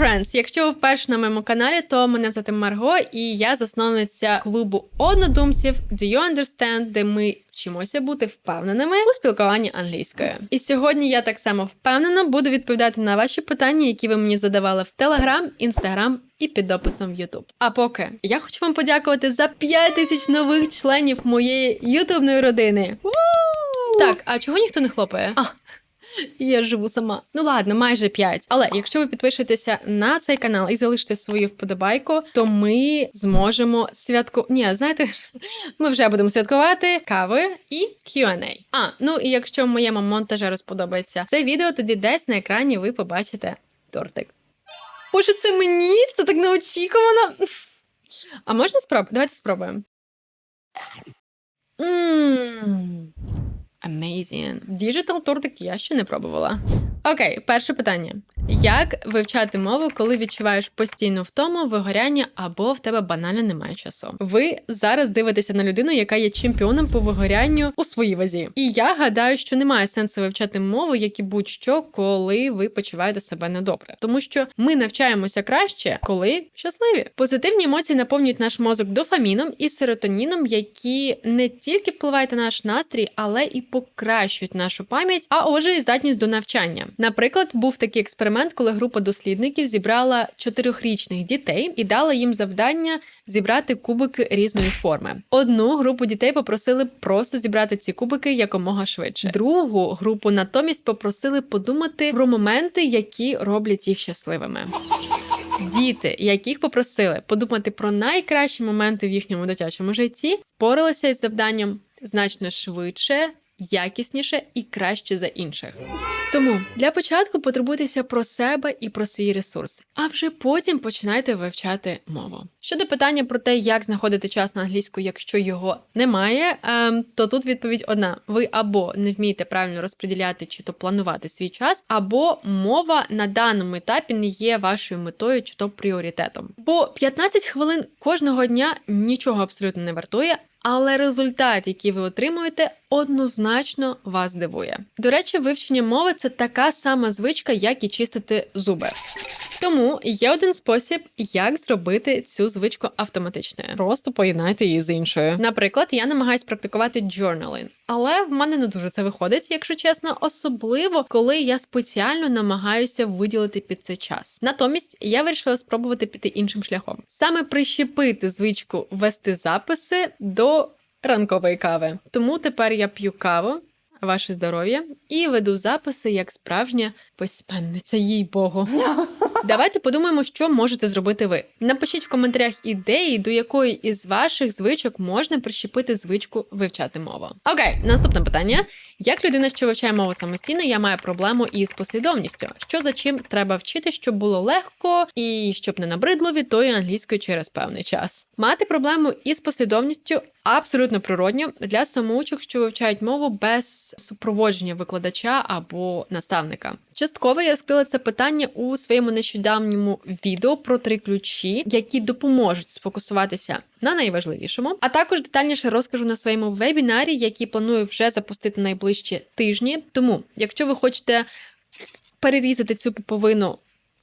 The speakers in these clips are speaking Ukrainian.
friends! Якщо ви вперше на моєму каналі, то мене звати Марго, і я засновниця клубу однодумців Do You Understand, де ми вчимося бути впевненими у спілкуванні англійською. І сьогодні я так само впевнено буду відповідати на ваші питання, які ви мені задавали в Telegram, Instagram і під описом в YouTube. А поки я хочу вам подякувати за 5 тисяч нових членів моєї ютубної родини. Так, а чого ніхто не хлопає? А, я живу сама. Ну ладно, майже 5. Але якщо ви підпишетеся на цей канал і залишите свою вподобайку, то ми зможемо святку. Ні, знаєте, ми вже будемо святкувати кави і Q&A. А, ну і якщо моєму монтажеру сподобається це відео, тоді десь на екрані ви побачите тортик. Боже, це мені? Це так неочікувано. А можна спробувати? Давайте спробуємо. Ммм. Amazing. Digital тортик я ще не пробувала. Окей, перше питання. Як вивчати мову, коли відчуваєш постійну втому, вигоряння або в тебе банально немає часу? Ви зараз дивитеся на людину, яка є чемпіоном по вигорянню у своїй вазі. І я гадаю, що немає сенсу вивчати мову, як і будь-що, коли ви почуваєте себе недобре. Тому що ми навчаємося краще, коли щасливі. Позитивні емоції наповнюють наш мозок дофаміном і серотоніном, які не тільки впливають на наш настрій, але і покращують нашу пам'ять, а отже, і здатність до навчання. Наприклад, був такий експеримент, коли група дослідників зібрала чотирьохрічних дітей і дала їм завдання зібрати кубики різної форми. Одну групу дітей попросили просто зібрати ці кубики якомога швидше. Другу групу натомість попросили подумати про моменти, які роблять їх щасливими. Діти, яких попросили подумати про найкращі моменти в їхньому дитячому житті, впоралися із завданням значно швидше, якісніше і краще за інших. Тому для початку потурбуйтеся про себе і про свій ресурс, а вже потім починайте вивчати мову. Щодо питання про те, як знаходити час на англійську, якщо його немає, ем, то тут відповідь одна: ви або не вмієте правильно розподіляти чи то планувати свій час, або мова на даному етапі не є вашою метою чи то пріоритетом. Бо 15 хвилин кожного дня нічого абсолютно не вартує. Але результат, який ви отримуєте, однозначно вас дивує. До речі, вивчення мови це така сама звичка, як і чистити зуби. Тому є один спосіб, як зробити цю звичку автоматичною. Просто поєднайте її з іншою. Наприклад, я намагаюсь практикувати journaling, але в мене не дуже це виходить, якщо чесно, особливо коли я спеціально намагаюся виділити під це час. Натомість я вирішила спробувати піти іншим шляхом, саме прищепити звичку вести записи до ранкової кави. Тому тепер я п'ю каву. Ваше здоров'я і веду записи як справжня письменниця, їй богу. Давайте подумаємо, що можете зробити ви. Напишіть в коментарях ідеї, до якої із ваших звичок можна прищепити звичку вивчати мову. Окей, наступне питання: як людина, що вивчає мову самостійно, я маю проблему із послідовністю. Що за чим треба вчити, щоб було легко і щоб не набридло від тої англійської через певний час? Мати проблему із послідовністю абсолютно природньо для самоучок, що вивчають мову без супроводження викладача або наставника. Частково я розкрила це питання у своєму нещодавньому відео про три ключі, які допоможуть сфокусуватися на найважливішому. А також детальніше розкажу на своєму вебінарі, який планую вже запустити найближчі тижні. Тому, якщо ви хочете перерізати цю поповину.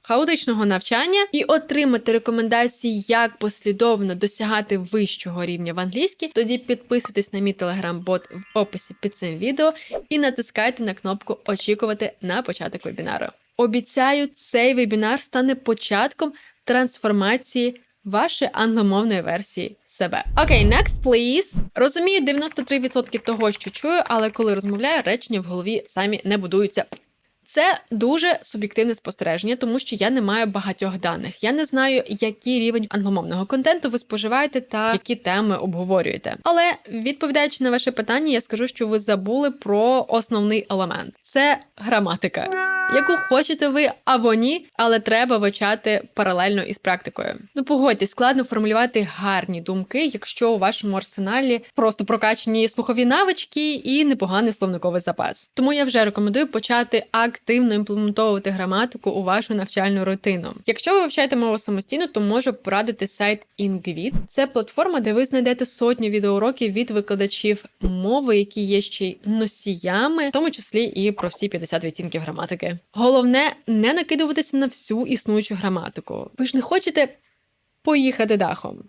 Хаотичного навчання і отримати рекомендації, як послідовно досягати вищого рівня в англійській, тоді підписуйтесь на мій телеграм-бот в описі під цим відео і натискайте на кнопку Очікувати на початок вебінару. Обіцяю, цей вебінар стане початком трансформації вашої англомовної версії себе. Окей, okay, next, please. Розумію 93% того, що чую, але коли розмовляю, речення в голові самі не будуються. Це дуже суб'єктивне спостереження, тому що я не маю багатьох даних. Я не знаю, який рівень англомовного контенту ви споживаєте та які теми обговорюєте. Але відповідаючи на ваше питання, я скажу, що ви забули про основний елемент це граматика, яку хочете ви або ні, але треба вивчати паралельно із практикою. Ну погодьтесь, складно формулювати гарні думки, якщо у вашому арсеналі просто прокачені слухові навички і непоганий словниковий запас. Тому я вже рекомендую почати активно імплементовувати граматику у вашу навчальну рутину. Якщо ви вивчаєте мову самостійно, то можу порадити сайт Ingvid. Це платформа, де ви знайдете сотню відеоуроків від викладачів мови, які є ще й носіями, в тому числі і про всі 50 відтінків граматики. Головне не накидуватися на всю існуючу граматику. Ви ж не хочете поїхати дахом.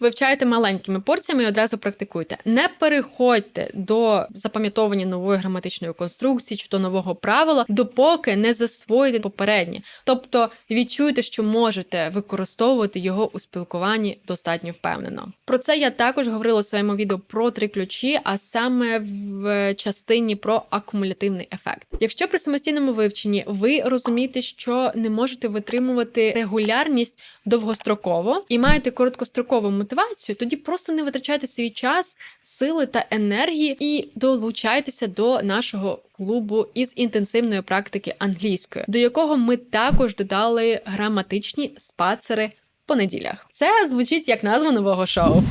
Вивчайте маленькими порціями і одразу практикуйте. Не переходьте до запам'ятовування нової граматичної конструкції чи то нового правила, допоки не засвоїте попереднє. Тобто відчуйте, що можете використовувати його у спілкуванні достатньо впевнено. Про це я також говорила у своєму відео про три ключі, а саме в частині про акумулятивний ефект. Якщо при самостійному вивченні ви розумієте, що не можете витримувати регулярність довгостроково і маєте короткострокову мотивацію, тоді просто не витрачайте свій час, сили та енергії і долучайтеся до нашого клубу із інтенсивної практики англійської, до якого ми також додали граматичні спацери по неділях. Це звучить як назва нового шоу.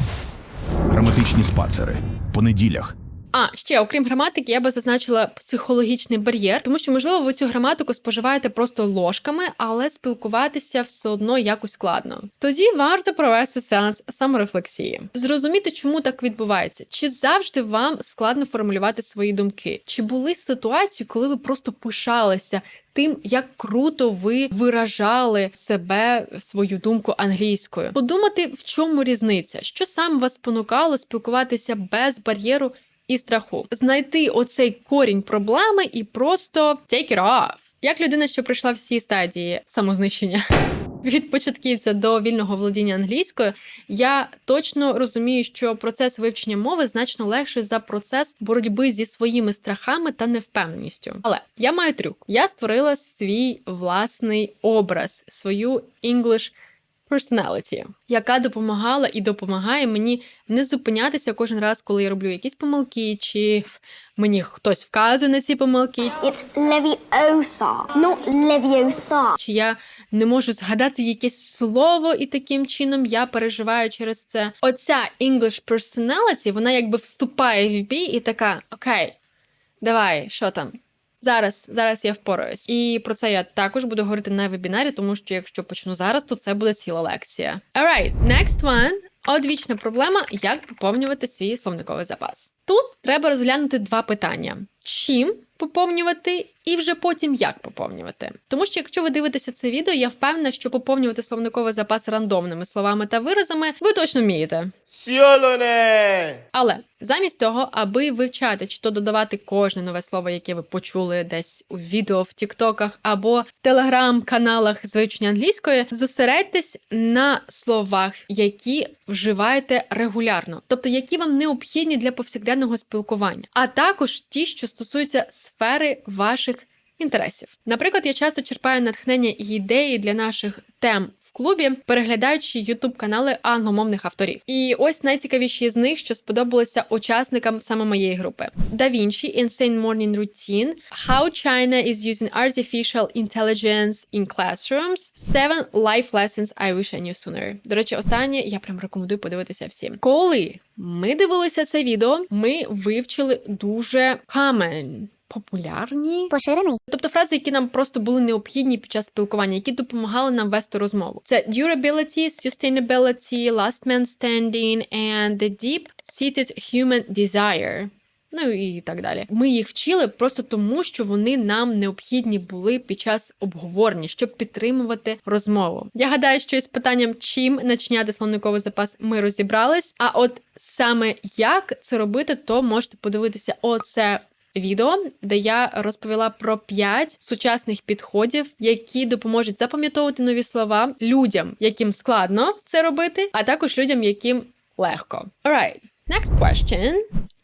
Граматичні спацери. По неділях. А ще окрім граматики, я би зазначила психологічний бар'єр, тому що можливо ви цю граматику споживаєте просто ложками, але спілкуватися все одно якось складно. Тоді варто провести сеанс саморефлексії, зрозуміти, чому так відбувається, чи завжди вам складно формулювати свої думки, чи були ситуації, коли ви просто пишалися. Тим, як круто ви виражали себе свою думку англійською, подумати, в чому різниця, що саме вас спонукало спілкуватися без бар'єру і страху, знайти оцей корінь проблеми і просто take it off. Як людина, що пройшла всі стадії самознищення від початківця до вільного володіння англійською, я точно розумію, що процес вивчення мови значно легший за процес боротьби зі своїми страхами та невпевненістю. Але я маю трюк. Я створила свій власний образ, свою English personality, яка допомагала і допомагає мені не зупинятися кожен раз, коли я роблю якісь помилки, чи мені хтось вказує на ці помилки, It's Leviosa, not Leviosa. чи я не можу згадати якесь слово, і таким чином я переживаю через це. Оця English personality, вона якби вступає в бій і така: окей, давай, що там? Зараз, зараз я впораюсь. І про це я також буду говорити на вебінарі, тому що якщо почну зараз, то це буде ціла лекція. Alright, next one. Одвічна проблема, як поповнювати свій словниковий запас. Тут треба розглянути два питання: чим поповнювати, і вже потім як поповнювати. Тому що, якщо ви дивитеся це відео, я впевнена, що поповнювати словниковий запас рандомними словами та виразами ви точно вмієте. Сьолоне! Але замість того, аби вивчати чи то додавати кожне нове слово, яке ви почули десь у відео в Тіктоках або в телеграм-каналах з вивчення англійської, зосередьтесь на словах, які вживаєте регулярно, тобто які вам необхідні для повсякденного спілкування, а також ті, що стосуються сфери ваших інтересів. Наприклад, я часто черпаю натхнення і ідеї для наших тем в клубі, переглядаючи youtube канали англомовних авторів. І ось найцікавіші з них, що сподобалися учасникам саме моєї групи: Da Vinci Insane Morning Routine, How China is using artificial intelligence in classrooms, Seven Life Lessons I Wish I Knew Sooner. До речі, останнє я прям рекомендую подивитися всім. Коли ми дивилися це відео, ми вивчили дуже common, популярні Поширений. Тобто фрази, які нам просто були необхідні під час спілкування, які допомагали нам вести розмову. Це durability, sustainability, last man standing and the deep-seated human desire. Ну і так далі. Ми їх вчили просто тому, що вони нам необхідні були під час обговорення, щоб підтримувати розмову. Я гадаю, що із питанням, чим начиняти словниковий запас, ми розібрались. А от саме як це робити, то можете подивитися оце відео, де я розповіла про 5 сучасних підходів, які допоможуть запам'ятовувати нові слова людям, яким складно це робити, а також людям, яким легко. Alright, next question.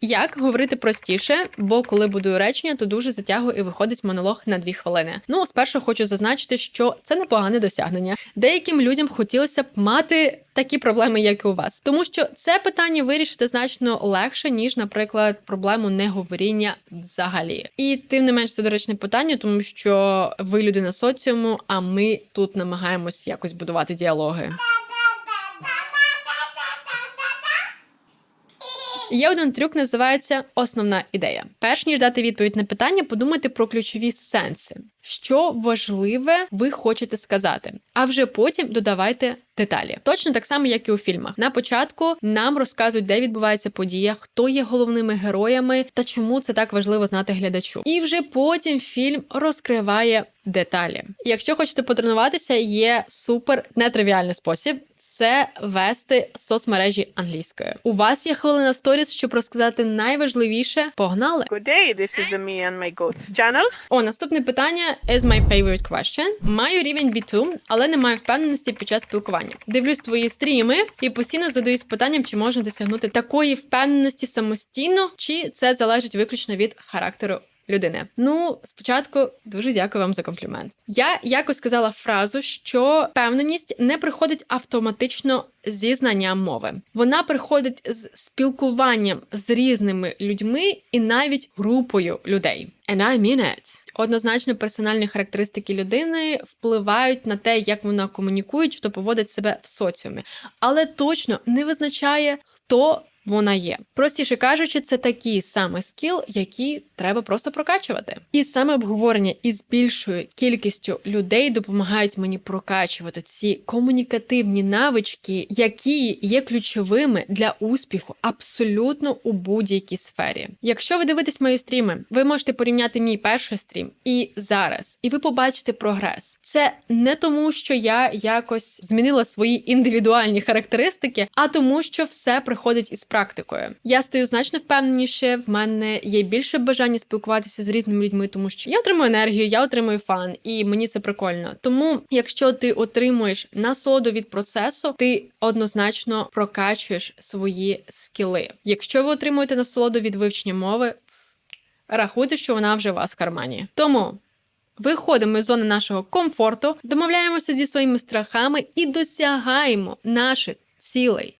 Як говорити простіше, бо коли будую речення, то дуже затягую і виходить монолог на дві хвилини. Ну, спершу хочу зазначити, що це непогане досягнення. Деяким людям хотілося б мати такі проблеми, як і у вас, тому що це питання вирішити значно легше, ніж, наприклад, проблему неговоріння взагалі. І тим не менш це доречне питання, тому що ви людина соціуму, а ми тут намагаємось якось будувати діалоги. Є один трюк, називається основна ідея. Перш ніж дати відповідь на питання, подумайте про ключові сенси, що важливе ви хочете сказати, а вже потім додавайте деталі. Точно так само, як і у фільмах. На початку нам розказують, де відбувається подія, хто є головними героями та чому це так важливо знати глядачу. І вже потім фільм розкриває деталі. Якщо хочете потренуватися, є супер нетривіальний спосіб. Це вести соцмережі англійською. У вас є хвилина сторіс, щоб розказати найважливіше. Погнали! Good day, this is Me and My Goats channel. О, наступне питання is my favorite question. Маю рівень B2, але не маю впевненості під час спілкування. Дивлюсь твої стріми і постійно задаюсь питанням, чи можна досягнути такої впевненості самостійно, чи це залежить виключно від характеру. Людини, ну спочатку дуже дякую вам за комплімент. Я якось сказала фразу, що впевненість не приходить автоматично зі знанням мови. Вона приходить з спілкуванням з різними людьми і навіть групою людей. And I mean it. Однозначно, персональні характеристики людини впливають на те, як вона комунікує, чи то поводить себе в соціумі, але точно не визначає, хто вона є. Простіше кажучи, це такий саме скіл, який треба просто прокачувати. І саме обговорення із більшою кількістю людей допомагають мені прокачувати ці комунікативні навички, які є ключовими для успіху абсолютно у будь-якій сфері. Якщо ви дивитесь мої стріми, ви можете порівняти мій перший стрім і зараз, і ви побачите прогрес. Це не тому, що я якось змінила свої індивідуальні характеристики, а тому, що все приходить із практикою. Я стою значно впевненіше, в мене є більше бажання спілкуватися з різними людьми, тому що я отримую енергію, я отримую фан, і мені це прикольно. Тому, якщо ти отримуєш насолоду від процесу, ти однозначно прокачуєш свої скіли. Якщо ви отримуєте насолоду від вивчення мови, рахуйте, що вона вже у вас в кармані. Тому. Виходимо із зони нашого комфорту, домовляємося зі своїми страхами і досягаємо наших цілей.